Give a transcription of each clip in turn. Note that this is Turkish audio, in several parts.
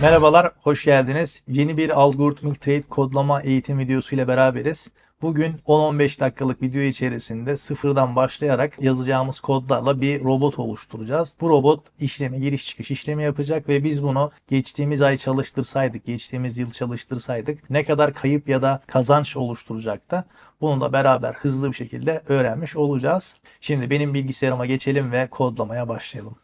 Merhabalar, hoş geldiniz. Yeni bir algoritmik trade kodlama eğitim videosu ile beraberiz. Bugün 10-15 dakikalık video içerisinde sıfırdan başlayarak yazacağımız kodlarla bir robot oluşturacağız. Bu robot işlemi, giriş çıkış işlemi yapacak ve biz bunu geçtiğimiz ay çalıştırsaydık, geçtiğimiz yıl çalıştırsaydık ne kadar kayıp ya da kazanç oluşturacaktı. Bunu da beraber hızlı bir şekilde öğrenmiş olacağız. Şimdi benim bilgisayarıma geçelim ve kodlamaya başlayalım.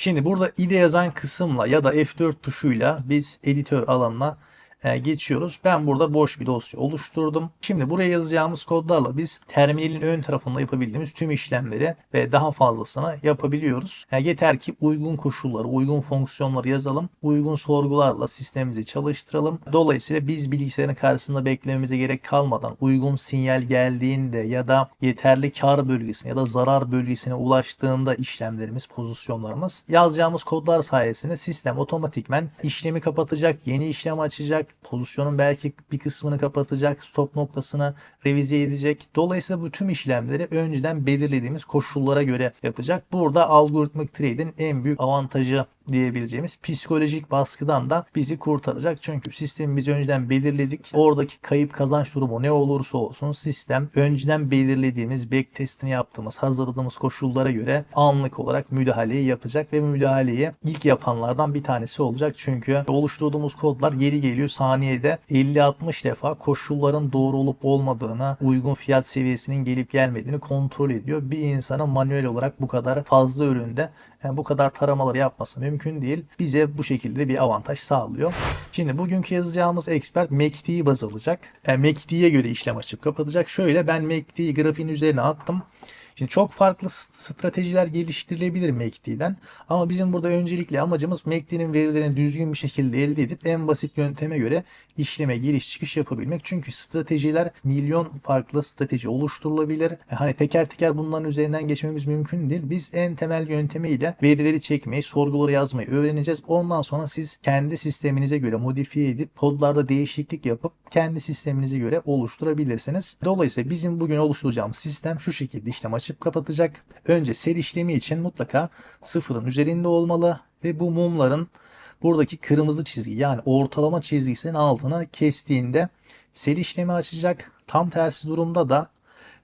Şimdi burada ide yazan kısımla ya da F4 tuşuyla biz editör alanına geçiyoruz. Ben burada boş bir dosya oluşturdum. Şimdi buraya yazacağımız kodlarla biz terminalin ön tarafında yapabildiğimiz tüm işlemleri ve daha fazlasını yapabiliyoruz. E, yeter ki uygun koşulları, uygun fonksiyonları yazalım. Uygun sorgularla sistemimizi çalıştıralım. Dolayısıyla biz bilgisayarın karşısında beklememize gerek kalmadan uygun sinyal geldiğinde ya da yeterli kar bölgesine ya da zarar bölgesine ulaştığında işlemlerimiz, pozisyonlarımız yazacağımız kodlar sayesinde sistem otomatikmen işlemi kapatacak, yeni işlem açacak, pozisyonun belki bir kısmını kapatacak, stop noktasını revize edecek. Dolayısıyla bu tüm işlemleri önceden belirlediğimiz koşullara göre yapacak. Burada algoritmik trade'in en büyük avantajı diyebileceğimiz psikolojik baskıdan da bizi kurtaracak. Çünkü sistemi biz önceden belirledik. Oradaki kayıp kazanç durumu ne olursa olsun sistem önceden belirlediğimiz back testini yaptığımız, hazırladığımız koşullara göre anlık olarak müdahaleyi yapacak ve müdahaleyi ilk yapanlardan bir tanesi olacak. Çünkü oluşturduğumuz kodlar yeri geliyor saniyede 50-60 defa koşulların doğru olup olmadığını, uygun fiyat seviyesinin gelip gelmediğini kontrol ediyor. Bir insanın manuel olarak bu kadar fazla üründe yani bu kadar taramaları yapması değil. Bize bu şekilde bir avantaj sağlıyor. Şimdi bugünkü yazacağımız expert MACD'yi baz alacak. Yani MACD'ye göre işlem açıp kapatacak. Şöyle ben MACD'yi grafiğin üzerine attım. Şimdi çok farklı stratejiler geliştirilebilir MACD'den. Ama bizim burada öncelikle amacımız MACD'nin verilerini düzgün bir şekilde elde edip en basit yönteme göre işleme giriş çıkış yapabilmek. Çünkü stratejiler milyon farklı strateji oluşturulabilir. E, Hani teker teker bunların üzerinden geçmemiz mümkün değil. Biz en temel yöntemiyle verileri çekmeyi, sorguları yazmayı öğreneceğiz. Ondan sonra siz kendi sisteminize göre modifiye edip kodlarda değişiklik yapıp kendi sisteminize göre oluşturabilirsiniz. Dolayısıyla bizim bugün oluşturacağımız sistem şu şekilde işlem açıp kapatacak. Önce seri işlemi için mutlaka sıfırın üzerinde olmalı ve bu mumların buradaki kırmızı çizgi yani ortalama çizgisinin altına kestiğinde seri işlemi açacak. Tam tersi durumda da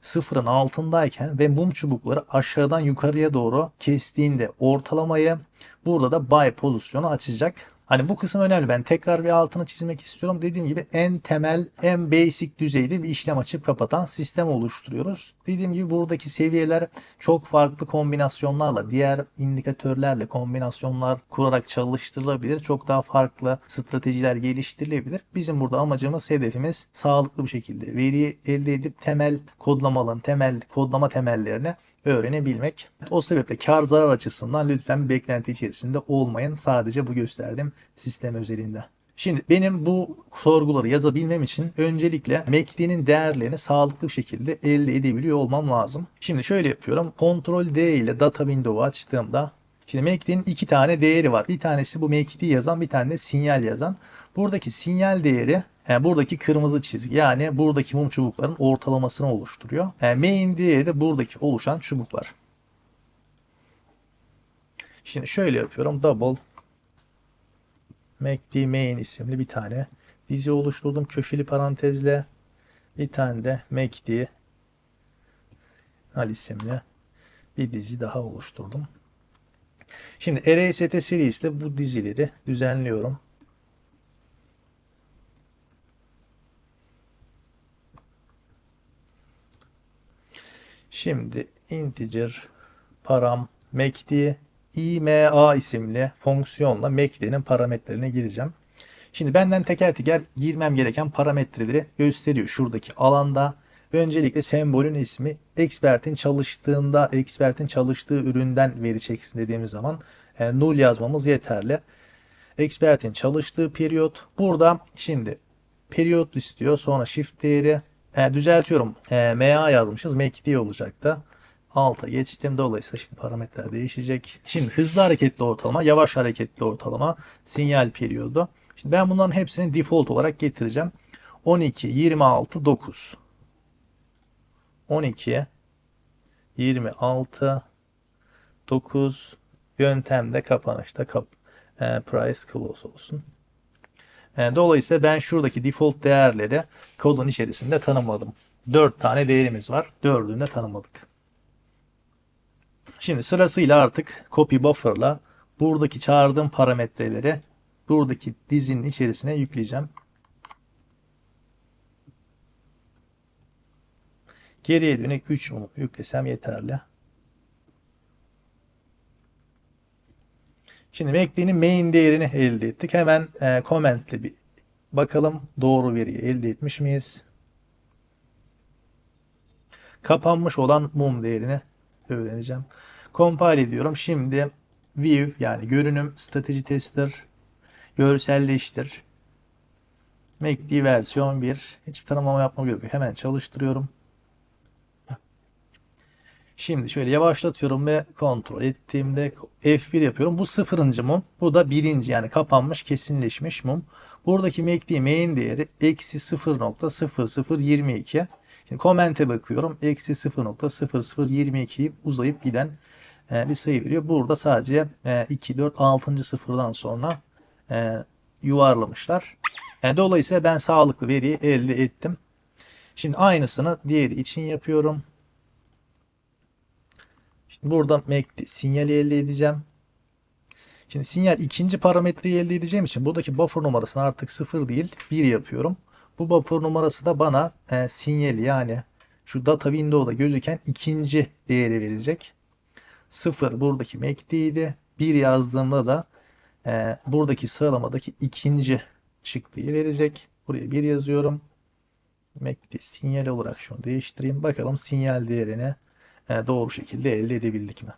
sıfırın altındayken ve mum çubukları aşağıdan yukarıya doğru kestiğinde ortalamayı burada da buy pozisyonu açacak. Hani bu kısım önemli. Ben tekrar bir altını çizmek istiyorum. Dediğim gibi en temel, en basic düzeyde bir işlem açıp kapatan sistem oluşturuyoruz. Dediğim gibi buradaki seviyeler çok farklı kombinasyonlarla, diğer indikatörlerle kombinasyonlar kurarak çalıştırılabilir. Çok daha farklı stratejiler geliştirilebilir. Bizim burada amacımız, hedefimiz sağlıklı bir şekilde veriyi elde edip temel kodlamaların, temel kodlama temellerini öğrenebilmek. O sebeple kar zarar açısından lütfen beklenti içerisinde olmayın. Sadece bu gösterdiğim sistem özelinde. Şimdi benim bu sorguları yazabilmem için öncelikle MACD'nin değerlerini sağlıklı bir şekilde elde edebiliyor olmam lazım. Şimdi şöyle yapıyorum. Ctrl D ile data window'u açtığımda Şimdi MACD'nin iki tane değeri var. Bir tanesi bu MACD yazan, bir tane de sinyal yazan. Buradaki sinyal değeri yani buradaki kırmızı çizgi yani buradaki mum çubukların ortalamasını oluşturuyor. Yani main değeri de buradaki oluşan çubuklar. Şimdi şöyle yapıyorum. Double MACD main isimli bir tane dizi oluşturdum köşeli parantezle. Bir tane de MACD al isimli bir dizi daha oluşturdum. Şimdi RST serisiyle bu dizileri düzenliyorum. Şimdi integer param MACD IMA isimli fonksiyonla MACD'nin parametrelerine gireceğim. Şimdi benden teker teker girmem gereken parametreleri gösteriyor şuradaki alanda. Öncelikle sembolün ismi expert'in çalıştığında expert'in çalıştığı üründen veri çeksin dediğimiz zaman e, null yazmamız yeterli. Expert'in çalıştığı periyot. Burada şimdi periyot istiyor. Sonra shift değeri e, düzeltiyorum. E, MA yazmışız. MACD olacaktı. Alta geçtim. Dolayısıyla şimdi parametreler değişecek. Şimdi hızlı hareketli ortalama, yavaş hareketli ortalama, sinyal periyodu. Şimdi ben bunların hepsini default olarak getireceğim. 12, 26, 9. 12, 26, 9 yöntemde kapanışta kap E, price close olsun. E, dolayısıyla ben şuradaki default değerleri kodun içerisinde tanımladım. 4 tane değerimiz var. 4'ünü de tanımladık. Şimdi sırasıyla artık copy buffer'la buradaki çağırdığım parametreleri buradaki dizinin içerisine yükleyeceğim. Geriye dönük 3 onu yüklesem yeterli. Şimdi MACD'nin main değerini elde ettik. Hemen e, comment'le bir bakalım doğru veriyi elde etmiş miyiz? Kapanmış olan mum değerini öğreneceğim. Compile ediyorum. Şimdi view yani görünüm strateji tester görselleştir. MACD versiyon 1. Hiçbir tanımlama yapma gerek yok. Hemen çalıştırıyorum. Şimdi şöyle yavaşlatıyorum ve kontrol ettiğimde F1 yapıyorum. Bu sıfırıncı mum. Bu da birinci yani kapanmış kesinleşmiş mum. Buradaki MACD main değeri eksi 0.0022. Şimdi comment'e bakıyorum. Eksi 0.0022'yi uzayıp giden e, bir sayı veriyor. Burada sadece e, 2, 4, 6. sıfırdan sonra e, yuvarlamışlar. E, dolayısıyla ben sağlıklı veriyi elde ettim. Şimdi aynısını diğeri için yapıyorum. Şimdi buradan MACD sinyali elde edeceğim. Şimdi sinyal ikinci parametreyi elde edeceğim için buradaki buffer numarasını artık 0 değil 1 yapıyorum. Bu buffer numarası da bana e, sinyali yani şu data window'da gözüken ikinci değeri verecek. 0 buradaki MACD'ydi. 1 yazdığımda da e, buradaki sıralamadaki ikinci çıktıyı verecek. Buraya 1 yazıyorum. MACD sinyal olarak şunu değiştireyim. Bakalım sinyal değerini e, doğru şekilde elde edebildik mi?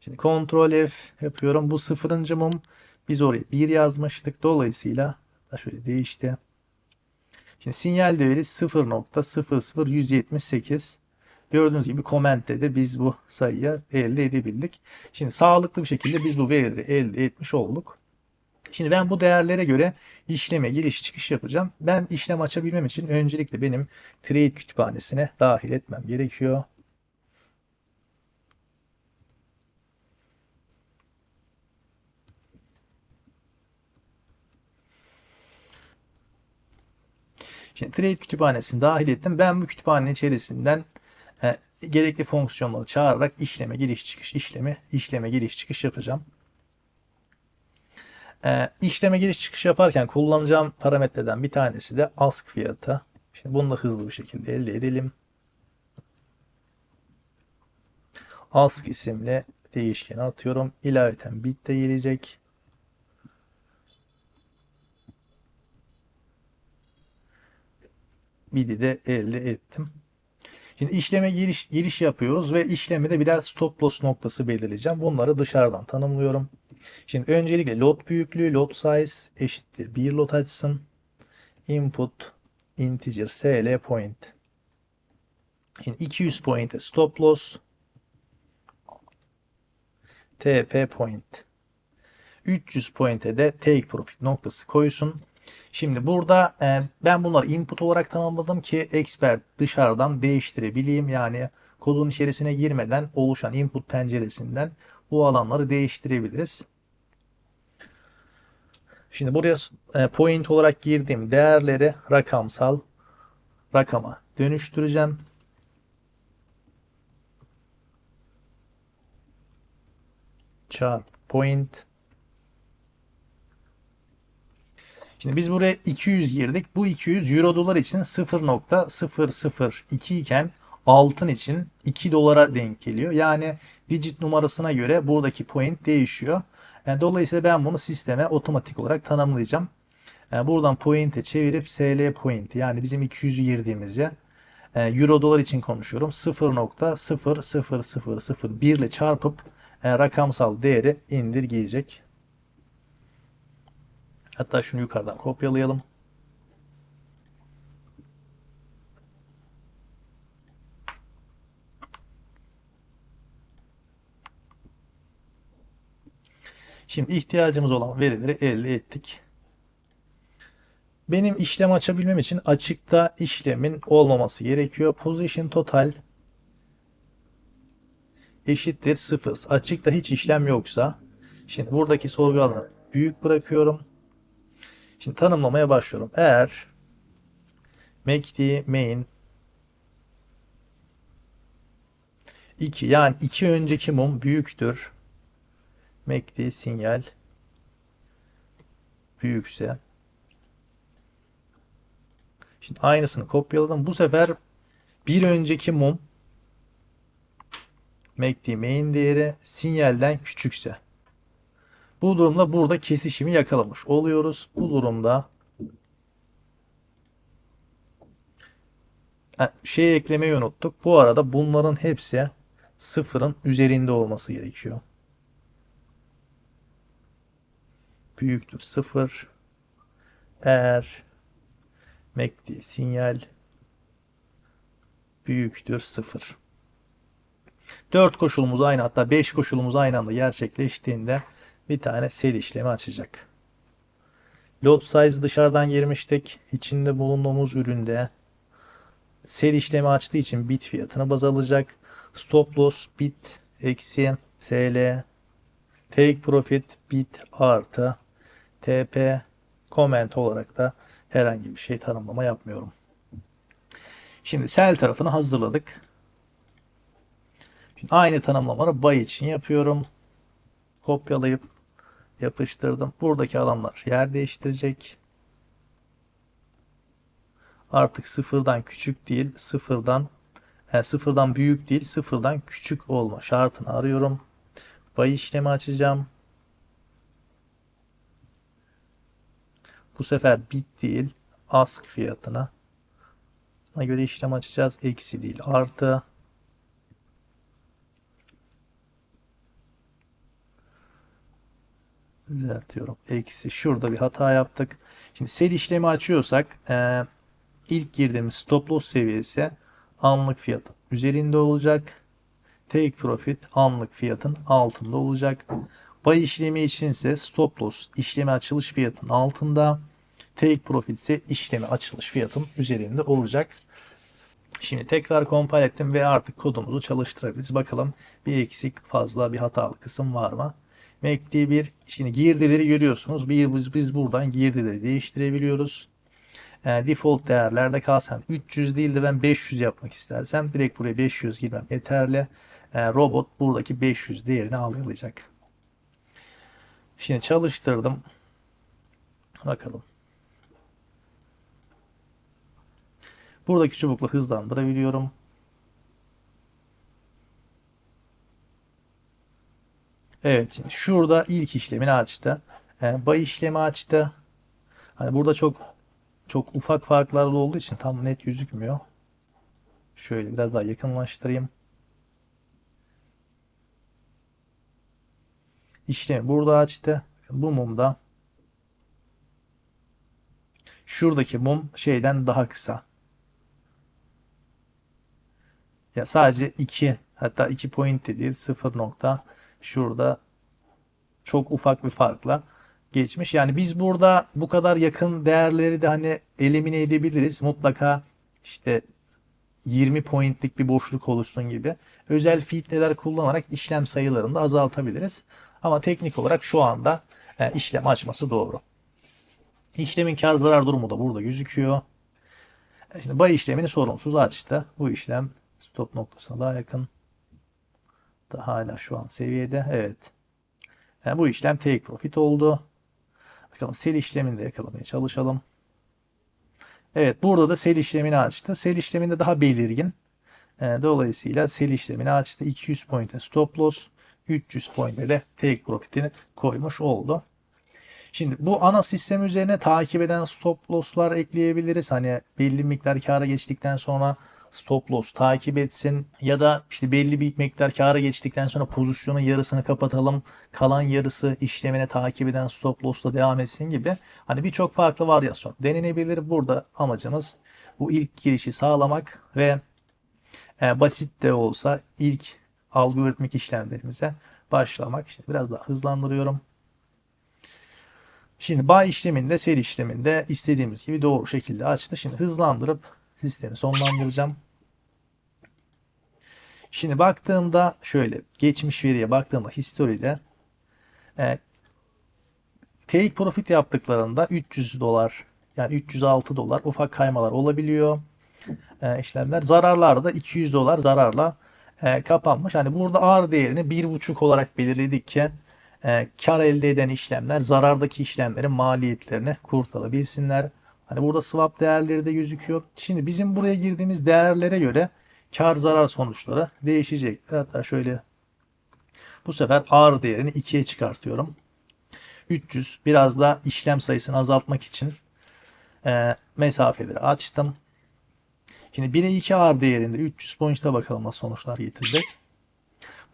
Şimdi Ctrl F yapıyorum. Bu sıfırıncı mum. Biz oraya 1 yazmıştık. Dolayısıyla da şöyle değişti. Şimdi sinyal değeri 0.00178. Gördüğünüz gibi comment'te de biz bu sayıyı elde edebildik. Şimdi sağlıklı bir şekilde biz bu verileri elde etmiş olduk. Şimdi ben bu değerlere göre işleme giriş çıkış yapacağım. Ben işlem açabilmem için öncelikle benim trade kütüphanesine dahil etmem gerekiyor. Şimdi trade kütüphanesini dahil ettim. Ben bu kütüphanenin içerisinden e, gerekli fonksiyonları çağırarak işleme giriş çıkış işlemi işleme giriş çıkış yapacağım. E, işleme giriş çıkış yaparken kullanacağım parametreden bir tanesi de ask fiyatı. Şimdi bunu da hızlı bir şekilde elde edelim. Ask isimli değişkeni atıyorum. İlaveten bit de gelecek. Bidi de elde ettim. Şimdi işleme giriş, giriş yapıyoruz ve işlemede birer stop loss noktası belirleyeceğim. Bunları dışarıdan tanımlıyorum. Şimdi öncelikle lot büyüklüğü, lot size eşittir 1 lot açsın. Input integer sl point. Şimdi 200 point'e stop loss. TP point. 300 point'e de take profit noktası koysun. Şimdi burada e, ben bunları input olarak tanımladım ki expert dışarıdan değiştirebileyim. Yani kodun içerisine girmeden oluşan input penceresinden bu alanları değiştirebiliriz. Şimdi buraya e, point olarak girdiğim değerleri rakamsal rakama dönüştüreceğim. Çarp point Şimdi biz buraya 200 girdik. Bu 200 euro dolar için 0.002 iken altın için 2 dolara denk geliyor. Yani digit numarasına göre buradaki point değişiyor. Yani dolayısıyla ben bunu sisteme otomatik olarak tanımlayacağım. Yani buradan point'e çevirip SL point yani bizim 200'ü girdiğimiz yer Euro dolar için konuşuyorum. 0.00001 ile çarpıp e, rakamsal değeri indirgeyecek. Hatta şunu yukarıdan kopyalayalım. Şimdi ihtiyacımız olan verileri elde ettik. Benim işlem açabilmem için açıkta işlemin olmaması gerekiyor. Position total eşittir 0. Açıkta hiç işlem yoksa şimdi buradaki sorgu alanı büyük bırakıyorum. Şimdi tanımlamaya başlıyorum. Eğer MACD main 2 yani 2 önceki mum büyüktür. MACD sinyal büyükse Şimdi aynısını kopyaladım. Bu sefer bir önceki mum MACD main değeri sinyalden küçükse bu durumda burada kesişimi yakalamış oluyoruz. Bu durumda şey eklemeyi unuttuk. Bu arada bunların hepsi sıfırın üzerinde olması gerekiyor. Büyüktür sıfır. Eğer MACD sinyal büyüktür sıfır. 4 koşulumuz aynı hatta 5 koşulumuz aynı anda gerçekleştiğinde bir tane sell işlemi açacak. Lot size dışarıdan girmiştik. İçinde bulunduğumuz üründe sell işlemi açtığı için bit fiyatını baz alacak. Stop loss bit eksi SL take profit bit artı TP comment olarak da herhangi bir şey tanımlama yapmıyorum. Şimdi sell tarafını hazırladık. Şimdi aynı tanımlamaları buy için yapıyorum. Kopyalayıp yapıştırdım. Buradaki alanlar yer değiştirecek. Artık sıfırdan küçük değil, sıfırdan yani sıfırdan büyük değil, sıfırdan küçük olma şartını arıyorum. Buy işlemi açacağım. Bu sefer bit değil, ask fiyatına. Buna göre işlem açacağız. Eksi değil, artı. Düzeltiyorum. Eksi. Şurada bir hata yaptık. Şimdi sell işlemi açıyorsak e, ilk girdiğimiz stop loss seviyesi anlık fiyatın üzerinde olacak. Take profit anlık fiyatın altında olacak. Buy işlemi içinse stop loss işlemi açılış fiyatın altında. Take profit ise işlemi açılış fiyatın üzerinde olacak. Şimdi tekrar compile ettim ve artık kodumuzu çalıştırabiliriz. Bakalım bir eksik fazla bir hatalı kısım var mı? MACD 1 şimdi girdileri görüyorsunuz. Bir biz, biz buradan girdileri değiştirebiliyoruz. E, default değerlerde kalsın. 300 değil de ben 500 yapmak istersem direkt buraya 500 girmem yeterli. E, robot buradaki 500 değerini algılayacak. Şimdi çalıştırdım. Bakalım. Buradaki çubukla hızlandırabiliyorum. Evet, şimdi şurada ilk işlemini açtı. E, buy işlemi açtı. Hani burada çok çok ufak farklarla olduğu için tam net gözükmüyor. Şöyle biraz daha yakınlaştırayım. İşlemi burada açtı. Bakın bu mumda şuradaki mum şeyden daha kısa. Ya sadece 2 hatta 2 point de değil 0 nokta şurada çok ufak bir farkla geçmiş. Yani biz burada bu kadar yakın değerleri de hani elimine edebiliriz. Mutlaka işte 20 pointlik bir boşluk oluşsun gibi özel filtreler kullanarak işlem sayılarını da azaltabiliriz. Ama teknik olarak şu anda e, işlem açması doğru. İşlemin kar zarar durumu da burada gözüküyor. E, Şimdi buy işlemini sorunsuz açtı. Bu işlem stop noktasına daha yakın. Da hala şu an seviyede. Evet. Yani bu işlem take profit oldu. Bakalım sell işlemini de yakalamaya çalışalım. Evet burada da sell işlemini açtı. Sell işleminde daha belirgin. E, dolayısıyla sell işlemini açtı. 200 point'e stop loss. 300 point'e de take profit'ini koymuş oldu. Şimdi bu ana sistem üzerine takip eden stop loss'lar ekleyebiliriz. Hani belli miktar kâra geçtikten sonra stop loss takip etsin ya da işte belli bir miktar kâra geçtikten sonra pozisyonun yarısını kapatalım. Kalan yarısı işlemine takip eden stop loss'la devam etsin gibi. Hani birçok farklı varyasyon denenebilir. Burada amacımız bu ilk girişi sağlamak ve e, basit de olsa ilk algoritmik işlemlerimize başlamak. Şimdi biraz daha hızlandırıyorum. Şimdi buy işleminde, sell işleminde istediğimiz gibi doğru şekilde açtı. Şimdi hızlandırıp sistemi sonlandıracağım. Şimdi baktığımda şöyle geçmiş veriye baktığımda historide e, take profit yaptıklarında 300 dolar yani 306 dolar ufak kaymalar olabiliyor. E, işlemler zararlarda da 200 dolar zararla e, kapanmış. Hani burada ağır değerini 1.5 olarak belirledik ki e, kar elde eden işlemler zarardaki işlemlerin maliyetlerini kurtarabilsinler. Hani burada swap değerleri de gözüküyor. Şimdi bizim buraya girdiğimiz değerlere göre kar zarar sonuçları değişecektir. Hatta şöyle bu sefer ağır değerini 2'ye çıkartıyorum. 300 biraz da işlem sayısını azaltmak için e, mesafeleri açtım. Şimdi 1'e 2 ağır değerinde 300 point'e bakalım nasıl sonuçlar getirecek.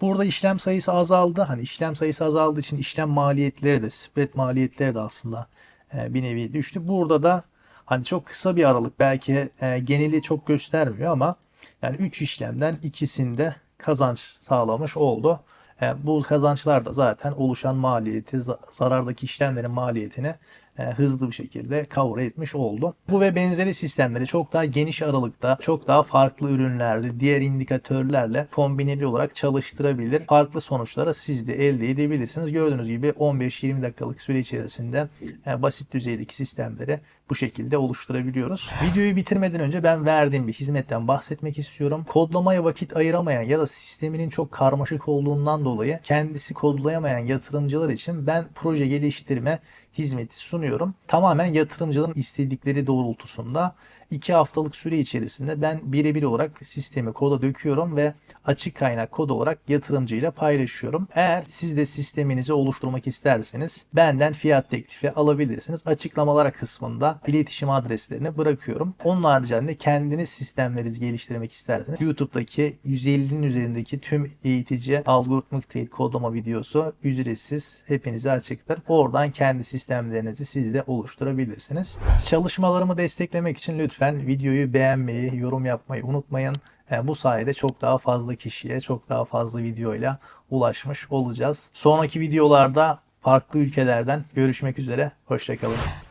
Burada işlem sayısı azaldı. Hani işlem sayısı azaldığı için işlem maliyetleri de spread maliyetleri de aslında e, bir nevi düştü. Burada da hani çok kısa bir aralık belki e, geneli çok göstermiyor ama yani 3 işlemden ikisinde kazanç sağlamış oldu. E, bu kazançlar da zaten oluşan maliyeti, za- zarardaki işlemlerin maliyetini hızlı bir şekilde cover etmiş oldu. Bu ve benzeri sistemleri çok daha geniş aralıkta, çok daha farklı ürünlerde, diğer indikatörlerle kombineli olarak çalıştırabilir. Farklı sonuçlara siz de elde edebilirsiniz. Gördüğünüz gibi 15-20 dakikalık süre içerisinde e, basit düzeydeki sistemleri bu şekilde oluşturabiliyoruz. Videoyu bitirmeden önce ben verdiğim bir hizmetten bahsetmek istiyorum. Kodlamaya vakit ayıramayan ya da sisteminin çok karmaşık olduğundan dolayı kendisi kodlayamayan yatırımcılar için ben proje geliştirme hizmeti sunuyorum. Tamamen yatırımcıların istedikleri doğrultusunda 2 haftalık süre içerisinde ben birebir olarak sistemi koda döküyorum ve açık kaynak kod olarak yatırımcıyla paylaşıyorum. Eğer siz de sisteminizi oluşturmak isterseniz benden fiyat teklifi alabilirsiniz. Açıklamalar kısmında iletişim adreslerini bırakıyorum. Onun haricinde kendiniz sistemlerinizi geliştirmek isterseniz YouTube'daki 150'nin üzerindeki tüm eğitici algoritmik trade kodlama videosu ücretsiz hepinize açıktır. Oradan kendi sistemlerinizi siz de oluşturabilirsiniz. Çalışmalarımı desteklemek için lütfen videoyu beğenmeyi, yorum yapmayı unutmayın. E, Bu sayede çok daha fazla kişiye, çok daha fazla videoyla ulaşmış olacağız. Sonraki videolarda farklı ülkelerden görüşmek üzere. Hoşçakalın.